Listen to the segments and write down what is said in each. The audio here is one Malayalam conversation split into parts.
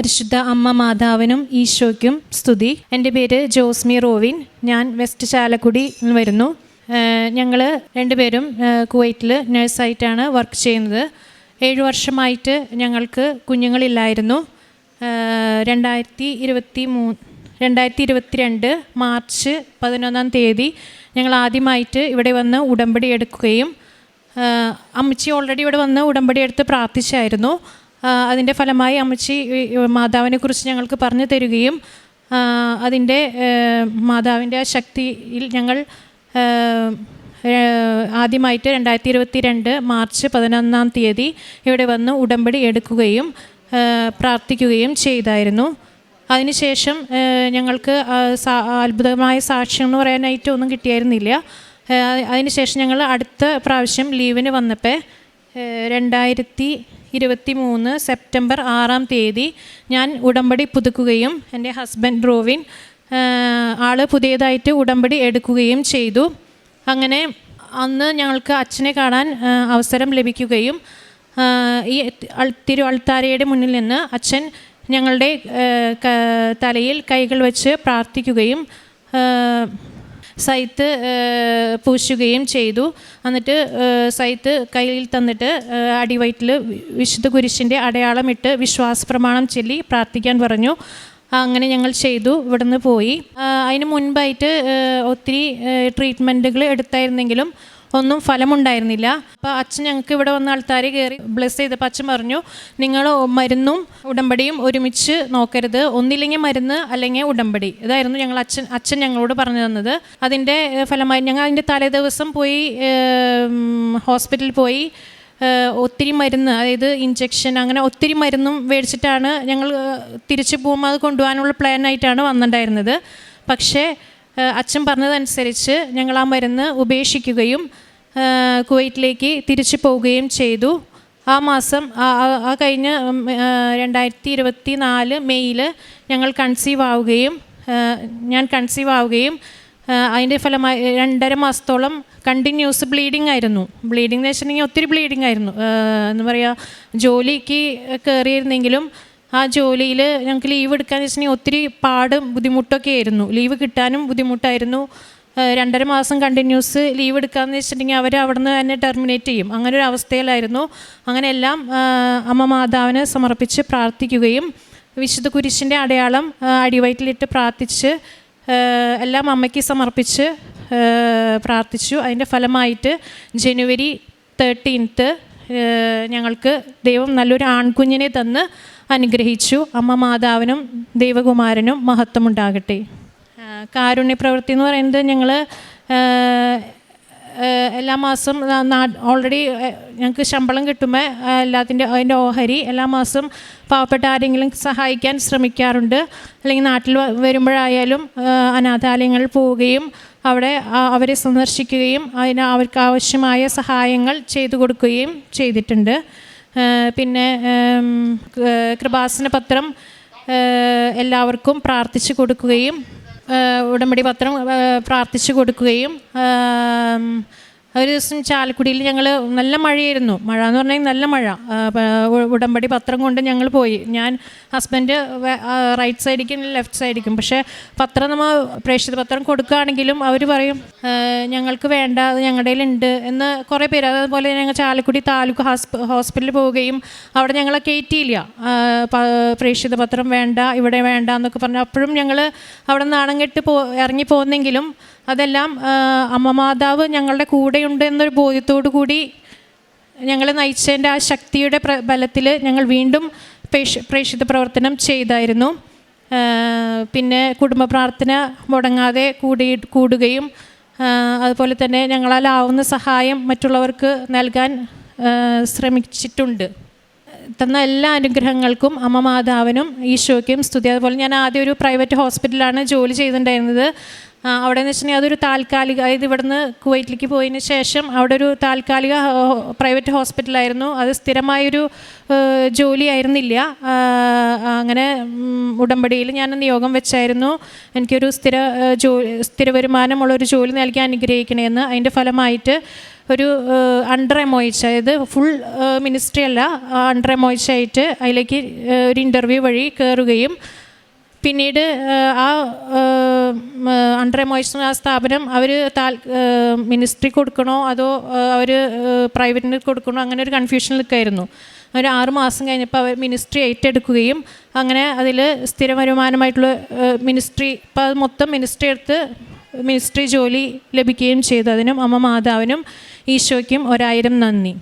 പരിശുദ്ധ അമ്മ മാതാവിനും ഈശോയ്ക്കും സ്തുതി. എന്റെ പേര് ജോസ്മി റോവിൻ. ഞാൻ വെസ്റ്റ് ചാലക്കുടി വരുന്നു. ഞങ്ങൾ രണ്ടുപേരും കുവൈറ്റിൽ നഴ്സായിട്ടാണ് വർക്ക് ചെയ്യുന്നത്. ഏഴു വർഷമായിട്ട് ഞങ്ങൾക്ക് കുഞ്ഞുങ്ങളില്ലായിരുന്നു. രണ്ടായിരത്തി ഇരുപത്തി മൂ രണ്ടായിരത്തി ഇരുപത്തിരണ്ട് മാർച്ച് പതിനൊന്നാം തീയതി ഞങ്ങൾ ആദ്യമായിട്ട് ഇവിടെ വന്ന് ഉടമ്പടി എടുക്കുകയും അമ്മച്ചി ഓൾറെഡി ഇവിടെ വന്ന് ഉടമ്പടി എടുത്ത് പ്രാർത്ഥിച്ചായിരുന്നു. അതിന്റെ ഫലമായി അമ്മച്ചി ഈ- ഈ മാതാവിനെ കുറിച്ച് ഞങ്ങൾക്ക് പറഞ്ഞു തരികയും അതിന്റെ മാതാവിന്റെ ആ ശക്തിയിൽ ഞങ്ങൾ ആദ്യമായിട്ട് രണ്ടായിരത്തി ഇരുപത്തി രണ്ട് മാർച്ച് പതിനൊന്നാം തീയതി ഇവിടെ വന്ന് ഉടമ്പടി എടുക്കുകയും പ്രാർത്ഥിക്കുകയും ചെയ്തായിരുന്നു. അതിനുശേഷം ഞങ്ങൾക്ക് അത്ഭുതമായ സാക്ഷ്യം എന്ന് പറയാനായിട്ട് ഒന്നും കിട്ടിയായിരുന്നില്ല. അതിനുശേഷം ഞങ്ങൾ അടുത്ത പ്രാവശ്യം ലീവിന് വന്നപ്പോൾ രണ്ടായിരത്തി ഇരുപത്തി മൂന്ന് സെപ്റ്റംബർ ആറാം തീയതി ഞാൻ ഉടമ്പടി പുതുക്കുകയും എന്റെ ഹസ്ബൻഡ് റോവിൻ ആൾ പുതിയതായിട്ട് ഉടമ്പടി എടുക്കുകയും ചെയ്തു. അങ്ങനെ അന്ന് ഞങ്ങൾക്ക് അച്ഛനെ കാണാൻ അവസരം ലഭിക്കുകയും ഈ തിരു അൾത്താരയുടെ മുന്നിൽ നിന്ന് അച്ഛൻ ഞങ്ങളുടെ തലയിൽ കൈകൾ വെച്ച് പ്രാർത്ഥിക്കുകയും സൈത്ത് പൂശുകയും ചെയ്തു. എന്നിട്ട് സൈത്ത് കയ്യിൽ തന്നിട്ട് അടിവയറ്റിൽ വിശുദ്ധ കുരിശിന്റെ അടയാളമിട്ട് വിശ്വാസ പ്രമാണം ചൊല്ലി പ്രാർത്ഥിക്കാൻ പറഞ്ഞു. അങ്ങനെ ഞങ്ങൾ ചെയ്തു ഇവിടുന്ന് പോയി. അതിന് മുൻപായിട്ട് ഒത്തിരി ട്രീറ്റ്മെന്റുകൾ എടുത്തായിരുന്നെങ്കിലും ഒന്നും ഫലമുണ്ടായിരുന്നില്ല. അപ്പോൾ അച്ഛൻ ഞങ്ങൾക്ക് ഇവിടെ വന്ന ആൾക്കാർ കയറി ബ്ലെസ് ചെയ്തപ്പോൾ അച്ഛൻ പറഞ്ഞു നിങ്ങൾ മരുന്നും ഉടമ്പടിയും ഒരുമിച്ച് നോക്കരുത്. ഒന്നില്ലെങ്കിൽ മരുന്ന് അല്ലെങ്കിൽ ഉടമ്പടി. ഇതായിരുന്നു ഞങ്ങൾ അച്ഛൻ അച്ഛൻ ഞങ്ങളോട് പറഞ്ഞു തന്നത്. അതിന്റെ ഫലമായി ഞങ്ങൾ അതിന്റെ തലേദിവസം പോയി ഹോസ്പിറ്റലിൽ പോയി ഒത്തിരി മരുന്ന് അതായത് ഇഞ്ചക്ഷൻ അങ്ങനെ ഒത്തിരി മരുന്നും മേടിച്ചിട്ടാണ് ഞങ്ങൾ തിരിച്ചു പോകുമ്പോൾ അത് കൊണ്ടുപോകാനുള്ള പ്ലാൻ ആയിട്ടാണ് വന്നിട്ടുണ്ടായിരുന്നത്. പക്ഷേ അച്ഛൻ പറഞ്ഞതനുസരിച്ച് ഞങ്ങൾ ആ മരുന്ന് ഉപേക്ഷിക്കുകയും കുവൈറ്റിലേക്ക് തിരിച്ചു പോവുകയും ചെയ്തു. ആ മാസം ആ- കഴിഞ്ഞ രണ്ടായിരത്തി ഇരുപത്തി നാല് മെയ്യിൽ ഞങ്ങൾ കൺസീവ് ആവുകയും ഞാൻ കൺസീവ് ആവുകയും അതിന്റെ ഫലമായി രണ്ടര മാസത്തോളം കണ്ടിന്യൂസ് ബ്ലീഡിംഗ് ആയിരുന്നു. ബ്ലീഡിംഗ് എന്ന് വെച്ചിട്ടുണ്ടെങ്കിൽ ഒത്തിരി ബ്ലീഡിംഗ് ആയിരുന്നു. എന്ന് പറയുക ജോലിക്ക് കയറിയിരുന്നെങ്കിലും ആ ജോലിയിൽ ഞങ്ങൾക്ക് ലീവ് എടുക്കാന്ന് വെച്ചിട്ടുണ്ടെങ്കിൽ ഒത്തിരി പാടും ബുദ്ധിമുട്ടൊക്കെ ആയിരുന്നു. ലീവ് കിട്ടാനും ബുദ്ധിമുട്ടായിരുന്നു. രണ്ടര മാസം കണ്ടിന്യൂസ് ലീവ് എടുക്കാമെന്ന് വെച്ചിട്ടുണ്ടെങ്കിൽ അവർ അവിടുന്ന് തന്നെ ടെർമിനേറ്റ് ചെയ്യും. അങ്ങനെ ഒരു അവസ്ഥയിലായിരുന്നു. അങ്ങനെ എല്ലാം അമ്മ മാതാവിന് സമർപ്പിച്ച് പ്രാർത്ഥിക്കുകയും വിശുദ്ധ കുരിശിന്റെ അടയാളം അടിവയറ്റിലിട്ട് പ്രാർത്ഥിച്ച് എല്ലാം അമ്മയ്ക്ക് സമർപ്പിച്ച് പ്രാർത്ഥിച്ചു. അതിന്റെ ഫലമായിട്ട് ജനുവരി തേർട്ടീൻത്ത് ഞങ്ങൾക്ക് ദൈവം നല്ലൊരു ആൺകുഞ്ഞിനെ തന്ന് അനുഗ്രഹിച്ചു. അമ്മ മാതാവിനും ദൈവകുമാരനും മഹത്വമുണ്ടാകട്ടെ. കാരുണ്യ പ്രവൃത്തി എന്ന് പറയുന്നത് ഞങ്ങൾ എല്ലാ മാസം ഓൾറെഡി ഞങ്ങൾക്ക് ശമ്പളം കിട്ടുമ്പോൾ എല്ലാത്തിന്റെ അതിന്റെ ഓഹരി എല്ലാ മാസം പാവപ്പെട്ട ആരെങ്കിലും സഹായിക്കാൻ ശ്രമിക്കാറുണ്ട്. അല്ലെങ്കിൽ നാട്ടിൽ വരുമ്പോഴായാലും അനാഥാലയങ്ങളിൽ പോവുകയും അവിടെ അവരെ സന്ദർശിക്കുകയും അതിന് അവർക്ക് ആവശ്യമായ സഹായങ്ങൾ ചെയ്തു കൊടുക്കുകയും ചെയ്തിട്ടുണ്ട്. പിന്നെ കൃപാസന പത്രം എല്ലാവർക്കും പ്രാർത്ഥിച്ചു കൊടുക്കുകയും ഉടമ്പടി പത്രം പ്രാർത്ഥിച്ചു കൊടുക്കുകയും ഒരു ദിവസം ചാലക്കുടിയിൽ ഞങ്ങൾ നല്ല മഴയായിരുന്നു. മഴ എന്ന് പറഞ്ഞാൽ നല്ല മഴ. ഉടമ്പടി പത്രം കൊണ്ട് ഞങ്ങൾ പോയി. ഞാൻ ഹസ്ബൻഡ് റൈറ്റ് സൈഡിക്കും ലെഫ്റ്റ് സൈഡിക്കും പക്ഷേ പത്രം നമ്മൾ പ്രേക്ഷിത പത്രം കൊടുക്കുകയാണെങ്കിലും അവർ പറയും ഞങ്ങൾക്ക് വേണ്ട അത് ഞങ്ങളുടെ ഉണ്ട് എന്ന് കുറേ പേര്. അതുപോലെ ഞങ്ങൾ ചാലക്കുടി താലൂക്ക് ഹോസ്പ ഹോസ്പിറ്റലിൽ പോവുകയും അവിടെ ഞങ്ങളെ കയറ്റിയില്ല പ്രേക്ഷിത പത്രം വേണ്ട ഇവിടെ വേണ്ട എന്നൊക്കെ പറഞ്ഞു അപ്പോഴും ഞങ്ങൾ അവിടെ നാണം കെട്ട് പോ ഇറങ്ങി പോകുന്നെങ്കിലും അതെല്ലാം അമ്മമാതാവ് ഞങ്ങളുടെ കൂടെ കൂടെയുണ്ട് എന്നൊരു ബോധ്യത്തോടു കൂടി ഞങ്ങളെ നയിച്ചതിന്റെ ആ ശക്തിയുടെ ബലത്തിൽ ഞങ്ങൾ വീണ്ടും പ്രേക്ഷ പ്രേക്ഷിത പ്രവർത്തനം ചെയ്തായിരുന്നു. പിന്നെ കുടുംബ പ്രാർത്ഥന മുടങ്ങാതെ കൂടി കൂടുകയും അതുപോലെ തന്നെ ഞങ്ങളാലാവുന്ന സഹായം മറ്റുള്ളവർക്ക് നൽകാൻ ശ്രമിച്ചിട്ടുണ്ട്. തന്ന എല്ലാ അനുഗ്രഹങ്ങൾക്കും അമ്മ മാതാവിനും ഈശോയ്ക്കും സ്തുതി. അതുപോലെ ഞാൻ ആദ്യം ഒരു പ്രൈവറ്റ് ഹോസ്പിറ്റലാണ് ജോലി ചെയ്തിട്ടുണ്ടായിരുന്നത്. അവിടെ എന്ന് വെച്ചിട്ടുണ്ടെങ്കിൽ അതൊരു താൽക്കാലിക അതായത് ഇവിടുന്ന് കുവൈറ്റിലേക്ക് പോയതിന് ശേഷം അവിടെ ഒരു താൽക്കാലിക പ്രൈവറ്റ് ഹോസ്പിറ്റലായിരുന്നു. അത് സ്ഥിരമായൊരു ജോലി ആയിരുന്നില്ല. അങ്ങനെ ഉടമ്പടിയിൽ ഞാൻ നിയോഗം വെച്ചായിരുന്നു. എനിക്കൊരു സ്ഥിര ജോ സ്ഥിര വരുമാനമുള്ളൊരു ജോലി നൽകി അനുഗ്രഹിക്കണമെന്ന് അതിന്റെ ഫലമായിട്ട് ഒരു അണ്ടർ എമോയിച്ച് അതായത് ഫുൾ മിനിസ്ട്രി അല്ല അണ്ടർ എമോയിച്ചായിട്ട് അതിലേക്ക് ഒരു ഇന്റർവ്യൂ വഴി കയറുകയും പിന്നീട് ആ അണ്ടർ മോയിസ്റ്റർ ആ സ്ഥാപനം അവർ താൽ മിനിസ്ട്രി കൊടുക്കണോ അതോ അവർ പ്രൈവറ്റിന് കൊടുക്കണോ അങ്ങനെ ഒരു കൺഫ്യൂഷൻ നിൽക്കായിരുന്നു. ഒരു ആറ് മാസം കഴിഞ്ഞപ്പോൾ അവർ മിനിസ്ട്രി ഏറ്റെടുക്കുകയും അങ്ങനെ അതിൽ സ്ഥിര വരുമാനമായിട്ടുള്ള മിനിസ്ട്രി ഇപ്പോൾ അത് മൊത്തം മിനിസ്ട്രി എടുത്ത് മിനിസ്ട്രി ജോലി ലഭിക്കുകയും ചെയ്തു. അതിനും അമ്മ മാതാവിനും ഈശോയ്ക്കും ഒരായിരം നന്ദി.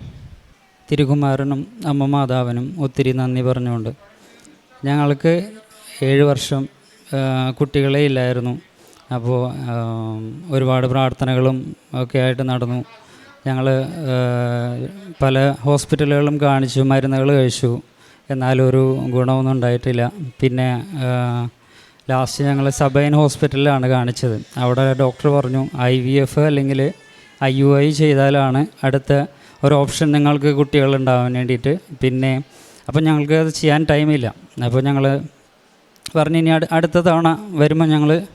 തിരുകുമാരനും അമ്മ മാതാവിനും ഒത്തിരി നന്ദി പറഞ്ഞുകൊണ്ട് ഞങ്ങൾക്ക് ഏഴ് വർഷം കുട്ടികളെ ഇല്ലായിരുന്നു. അപ്പോൾ ഒരുപാട് പ്രാർത്ഥനകളും ഒക്കെ ആയിട്ട് നടന്നു. ഞങ്ങൾ പല ഹോസ്പിറ്റലുകളും കാണിച്ചു മരുന്നുകൾ കഴിച്ചു. എന്നാലും ഒരു ഗുണമൊന്നും ഉണ്ടായിട്ടില്ല. പിന്നെ ലാസ്റ്റ് ഞങ്ങൾ സബൈൻ ഹോസ്പിറ്റലിലാണ് കാണിച്ചത്. അവിടെ ഡോക്ടർ പറഞ്ഞു ഐ വി എഫ് അല്ലെങ്കിൽ ഐ യു ഐ ചെയ്താലാണ് അടുത്ത ഒരു ഓപ്ഷൻ നിങ്ങൾക്ക് കുട്ടികളുണ്ടാവാൻ വേണ്ടിയിട്ട്. പിന്നെ അപ്പോൾ ഞങ്ങൾക്ക് അത് ചെയ്യാൻ ടൈമില്ല. അപ്പോൾ ഞങ്ങൾ പറഞ്ഞു ഇനി അടുത്ത തവണ വരുമ്പോൾ ഞങ്ങൾ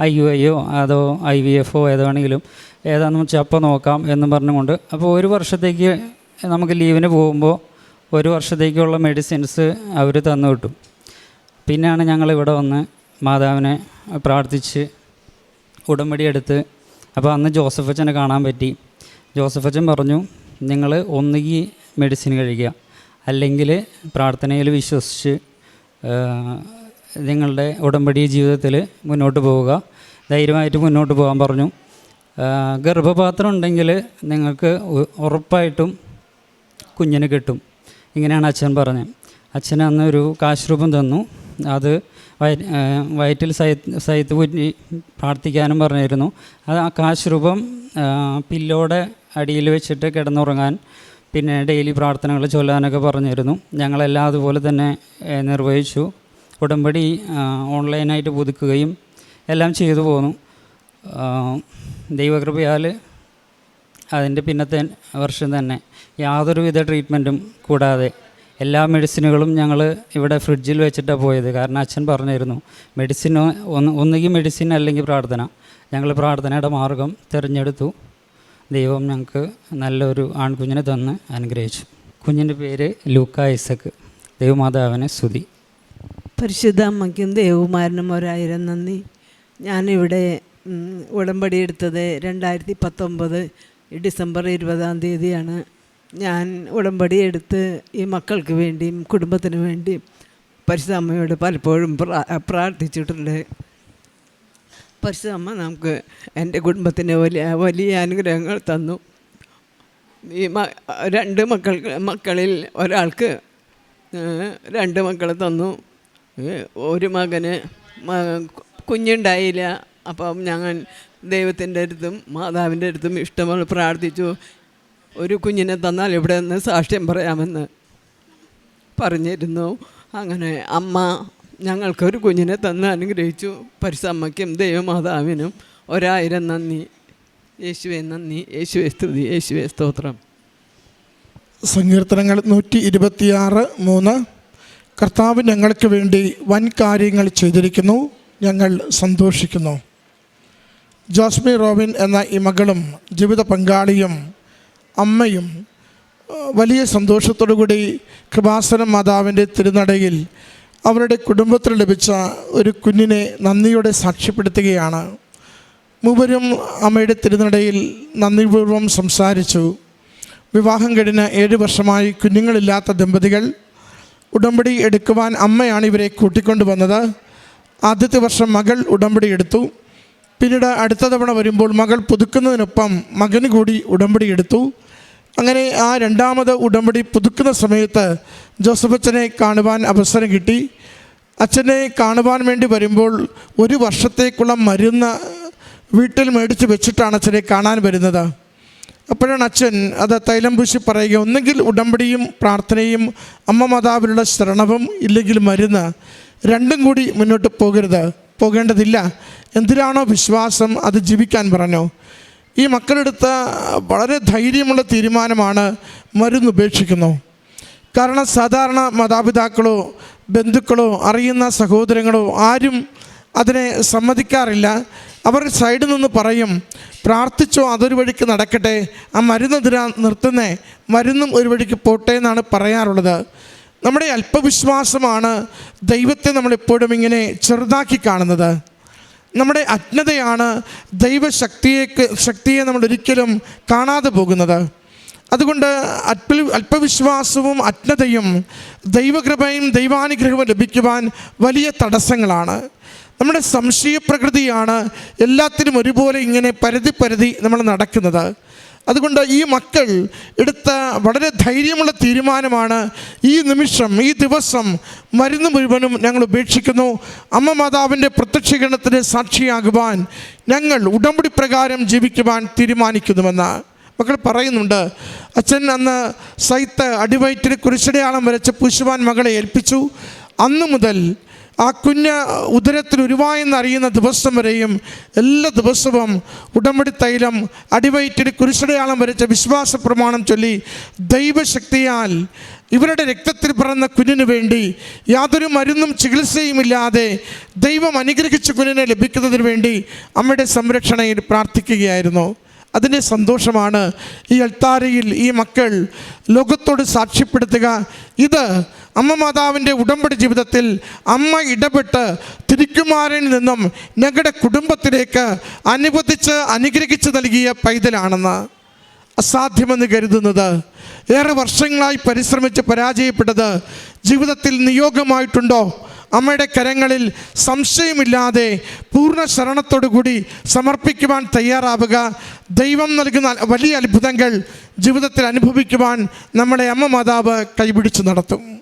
ഐ യു ഐയോ അതോ ഐ വി എഫോ ഏതാണെങ്കിലും ഏതാണെന്ന് വെച്ചാൽ അപ്പോൾ നോക്കാം എന്ന് പറഞ്ഞുകൊണ്ട്. അപ്പോൾ ഒരു വർഷത്തേക്ക് നമുക്ക് ലീവിന് പോകുമ്പോൾ ഒരു വർഷത്തേക്കുള്ള മെഡിസിൻസ് അവർ തന്നു കിട്ടും. പിന്നെയാണ് ഞങ്ങൾ ഇവിടെ വന്ന് മാതാവിനെ പ്രാർത്ഥിച്ച് ഉടമ്പടി എടുത്ത്. അപ്പോൾ അന്ന് ജോസഫ് അച്ഛനെ കാണാൻ പറ്റി. ജോസഫ് അച്ഛൻ പറഞ്ഞു നിങ്ങൾ ഒന്നുകിൽ മെഡിസിൻ കഴിക്കുക. അല്ലെങ്കിൽ പ്രാർത്ഥനയിൽ വിശ്വസിച്ച് നിങ്ങളുടെ ഉടമ്പടി ജീവിതത്തിൽ മുന്നോട്ട് പോവുക. ധൈര്യമായിട്ട് മുന്നോട്ട് പോകാൻ പറഞ്ഞു. ഗർഭപാത്രം ഉണ്ടെങ്കിൽ നിങ്ങൾക്ക് ഉറപ്പായിട്ടും കുഞ്ഞിന് കിട്ടും. ഇങ്ങനെയാണ് അച്ഛൻ പറഞ്ഞത്. അച്ഛൻ അന്ന് ഒരു കാശ്രൂപം തന്നു. അത് വയറ്റിൽ സൈത്ത് സൈത്ത് കുറ്റി പ്രാർത്ഥിക്കാനും പറഞ്ഞിരുന്നു. അത് ആ കാശ്രൂപം പില്ലോടെ അടിയിൽ വെച്ചിട്ട് കിടന്നുറങ്ങാൻ പിന്നെ ഡെയിലി പ്രാർത്ഥനകൾ ചൊല്ലാനൊക്കെ പറഞ്ഞിരുന്നു. ഞങ്ങളെല്ലാം അതുപോലെ തന്നെ നിർവഹിച്ചു. ഉടമ്പടി ഓൺലൈനായിട്ട് പുതുക്കുകയും എല്ലാം ചെയ്തു പോന്നു. ദൈവകൃപയാൽ അതിന്റെ പിന്നത്തെ വർഷം തന്നെ യാതൊരുവിധ ട്രീറ്റ്മെന്റും കൂടാതെ എല്ലാ മെഡിസിനുകളും ഞങ്ങൾ ഇവിടെ ഫ്രിഡ്ജിൽ വെച്ചിട്ടാണ് പോയത്. കാരണം അച്ഛൻ പറഞ്ഞിരുന്നു മെഡിസിൻ ഒന്ന് ഒന്നുകിൽ മെഡിസിൻ അല്ലെങ്കിൽ പ്രാർത്ഥന. ഞങ്ങൾ പ്രാർത്ഥനയുടെ മാർഗം തിരഞ്ഞെടുത്തു. ദൈവം ഞങ്ങൾക്ക് നല്ലൊരു ആൺകുഞ്ഞിനെ തന്ന് അനുഗ്രഹിച്ചു. കുഞ്ഞിന്റെ പേര് ലൂക്ക ഐസക്ക്. ദൈവമാതാവിനെ സ്തുതി. പരിശുദ്ധ അമ്മയ്ക്കും ദേവുമാരനും ഒരായിരം നന്ദി. ഞാനിവിടെ ഉടമ്പടി എടുത്തത് രണ്ടായിരത്തി പത്തൊമ്പത് ഡിസംബർ ഇരുപതാം തീയതിയാണ്. ഞാൻ ഉടമ്പടി എടുത്ത് ഈ മക്കൾക്ക് വേണ്ടിയും കുടുംബത്തിന് വേണ്ടിയും പരിശുദ്ധ അമ്മയോട് പലപ്പോഴും പ്രാ- പ്രാർത്ഥിച്ചിട്ടുണ്ട്. പരിശുദ്ധ അമ്മ നമുക്ക് എന്റെ കുടുംബത്തിന് വലിയ വലിയ അനുഗ്രഹങ്ങൾ തന്നു. ഈ രണ്ട് മക്കൾ മക്കളിൽ ഒരാൾക്ക് രണ്ട് മക്കളെ തന്നു. ഒരു മകന് കുഞ്ഞുണ്ടായില്ല. അപ്പം ഞങ്ങൾ ദൈവത്തിന്റെ അടുത്തും മാതാവിന്റെ അടുത്തും ഇഷ്ടമുള്ള പ്രാർത്ഥിച്ചു. ഒരു കുഞ്ഞിനെ തന്നാൽ ഇവിടെ നിന്ന് സാക്ഷ്യം പറയാമെന്ന് പറഞ്ഞിരുന്നു. അങ്ങനെ അമ്മ ഞങ്ങൾക്കൊരു കുഞ്ഞിനെ തന്ന് അനുഗ്രഹിച്ചു. പരിസമ്മയ്ക്കും ദൈവമാതാവിനും ഒരായിരം നന്ദി. യേശുവെ നന്ദി. യേശുവെ സ്തുതി. യേശുവെ സ്തോത്രം. സങ്കീർത്തനങ്ങൾ നൂറ്റി ഇരുപത്തിയാറ് മൂന്ന്. കർത്താവ് ഞങ്ങൾക്ക് വേണ്ടി വൻ കാര്യങ്ങൾ ചെയ്തിരിക്കുന്നു. ഞങ്ങൾ സന്തോഷിക്കുന്നു. ജോസ്മി റോബിൻ എന്ന ഈ മകളും ജീവിത പങ്കാളിയും അമ്മയും വലിയ സന്തോഷത്തോടു കൂടി കൃപാസനം മാതാവിന്റെ തിരുനടയിൽ അവരുടെ കുടുംബത്തിൽ ലഭിച്ച ഒരു കുഞ്ഞിനെ നന്ദിയോടെ സാക്ഷ്യപ്പെടുത്തുകയാണ്. മൂവരും അമ്മയുടെ തിരുനടയിൽ നന്ദിപൂർവം സംസാരിച്ചു. വിവാഹം കഴിഞ്ഞ ഏഴ് വർഷമായി കുഞ്ഞുങ്ങളില്ലാത്ത ദമ്പതികൾ ഉടമ്പടി എടുക്കുവാൻ അമ്മയാണ് ഇവരെ കൂട്ടിക്കൊണ്ടുവന്നത് ആദ്യത്തെ വർഷം മകൾ ഉടമ്പടി എടുത്തു. പിന്നീട് അടുത്ത തവണ വരുമ്പോൾ മകൾ പുതുക്കുന്നതിനൊപ്പം മകന് കൂടി ഉടമ്പടി എടുത്തു. അങ്ങനെ ആ രണ്ടാമത് ഉടമ്പടി പുതുക്കുന്ന സമയത്ത് ജോസഫ് അച്ഛനെ കാണുവാൻ അവസരം കിട്ടി. അച്ഛനെ കാണുവാൻ വേണ്ടി വരുമ്പോൾ ഒരു വർഷത്തേക്കുള്ള മരുന്ന് വീട്ടിൽ മേടിച്ച് വെച്ചിട്ടാണ് അച്ഛനെ കാണാൻ വരുന്നത്. അപ്പോഴാണ് അച്ഛൻ അത് തൈലം പൂശി പറയുക ഒന്നുകിൽ ഉടമ്പടിയും പ്രാർത്ഥനയും അമ്മ മാതാവിലുള്ള ശരണവും ഇല്ലെങ്കിൽ മരുന്ന് രണ്ടും കൂടി മുന്നോട്ട് പോകരുത്. പോകേണ്ടതില്ല. എന്തിനാണോ വിശ്വാസം അത് ജീവിക്കാൻ പറഞ്ഞു? ഈ മക്കളെടുത്ത വളരെ ധൈര്യമുള്ള തീരുമാനമാണ് മരുന്ന് ഉപേക്ഷിക്കുന്നു. കാരണം സാധാരണ മാതാപിതാക്കളോ ബന്ധുക്കളോ അറിയുന്ന സഹോദരങ്ങളോ ആരും അതിനെ സമ്മതിക്കാറില്ല. അവർ സൈഡിൽ നിന്ന് പറയും പ്രാർത്ഥിച്ചോ അതൊരു വഴിക്ക് നടക്കട്ടെ. ആ മരുന്ന് എന്തിനാ നിർത്തുന്നേ? മരുന്നും ഒരു വഴിക്ക് പോട്ടെ എന്നാണ് പറയാറുള്ളത്. നമ്മുടെ അല്പവിശ്വാസമാണ് ദൈവത്തെ നമ്മളെപ്പോഴും ഇങ്ങനെ ചെറുതാക്കി കാണുന്നത്. നമ്മുടെ അജ്ഞതയാണ് ദൈവശക്തിയെ ശക്തിയെ നമ്മൾ ഒരിക്കലും കാണാതെ പോകുന്നത്. അതുകൊണ്ട് അല്പ അല്പവിശ്വാസവും അജ്ഞതയും ദൈവകൃപയും ദൈവാനുഗ്രഹവും ലഭിക്കുവാൻ വലിയ തടസ്സങ്ങളാണ്. നമ്മുടെ സംശയപ്രകൃതിയാണ് എല്ലാത്തിനും ഒരുപോലെ ഇങ്ങനെ പരിധി പരിധി നമ്മൾ നടക്കുന്നത്. അതുകൊണ്ട് ഈ മക്കൾ എടുത്ത വളരെ ധൈര്യമുള്ള തീരുമാനമാണ് ഈ നിമിഷം ഈ ദിവസം മരുന്ന് മുഴുവനും ഞങ്ങൾ ഉപേക്ഷിക്കുന്നു. അമ്മ മാതാവിന്റെ പ്രത്യക്ഷീകരണത്തിന് സാക്ഷിയാകുവാൻ ഞങ്ങൾ ഉടമ്പടി പ്രകാരം ജീവിക്കുവാൻ തീരുമാനിക്കുന്നുവെന്ന് മക്കൾ പറയുന്നുണ്ട്. അച്ഛൻ അന്ന് സൈത്ത് അടിവയറ്റിന് കുരിശടയാളം വരച്ച് പൂശുവാൻ മകളെ ഏൽപ്പിച്ചു. അന്നു മുതൽ ആ കുഞ്ഞ് ഉദരത്തിൽ ഉരുവായെന്നറിയുന്ന ദിവസം വരെയും എല്ലാ ദിവസവും ഉടമ്പടി തൈലം അടിവയറ്റിൽ കുരിശടയാളം വരച്ച വിശ്വാസ പ്രമാണം ചൊല്ലി ദൈവശക്തിയാൽ ഇവരുടെ രക്തത്തിൽ പിറന്ന കുഞ്ഞിന് വേണ്ടി യാതൊരു മരുന്നും ചികിത്സയുമില്ലാതെ ദൈവം അനുഗ്രഹിച്ച കുഞ്ഞിനെ ലഭിക്കുന്നതിന് വേണ്ടി അമ്മയുടെ സംരക്ഷണയിൽ പ്രാർത്ഥിക്കുകയായിരുന്നു. അതിന്റെ സന്തോഷമാണ് ഈ അൾത്താരയിൽ ഈ മക്കൾ ലോകത്തോട് സാക്ഷ്യപ്പെടുത്തുക. ഇത് അമ്മ മാതാവിന്റെ ഉടമ്പടി ജീവിതത്തിൽ അമ്മ ഇടപെട്ട് തിരുക്കുമാരനിൽ നിന്നും ഞങ്ങളുടെ കുടുംബത്തിലേക്ക് അനുവദിച്ച് അനുഗ്രഹിച്ച് നൽകിയ പൈതലാണെന്ന് അസാധ്യമെന്ന് കരുതുന്നത്. ഏറെ വർഷങ്ങളായി പരിശ്രമിച്ച് പരാജയപ്പെട്ടത് ജീവിതത്തിൽ നിയോഗമായിട്ടുണ്ടോ? അമ്മയുടെ കരങ്ങളിൽ സംശയമില്ലാതെ പൂർണ ശരണത്തോടുകൂടി സമർപ്പിക്കുവാൻ തയ്യാറാവുക. ദൈവം നൽകുന്ന വലിയ അത്ഭുതങ്ങൾ ജീവിതത്തിൽ അനുഭവിക്കുവാൻ നമ്മളെ അമ്മ മാതാവ് കൈപിടിച്ച് നടത്തും.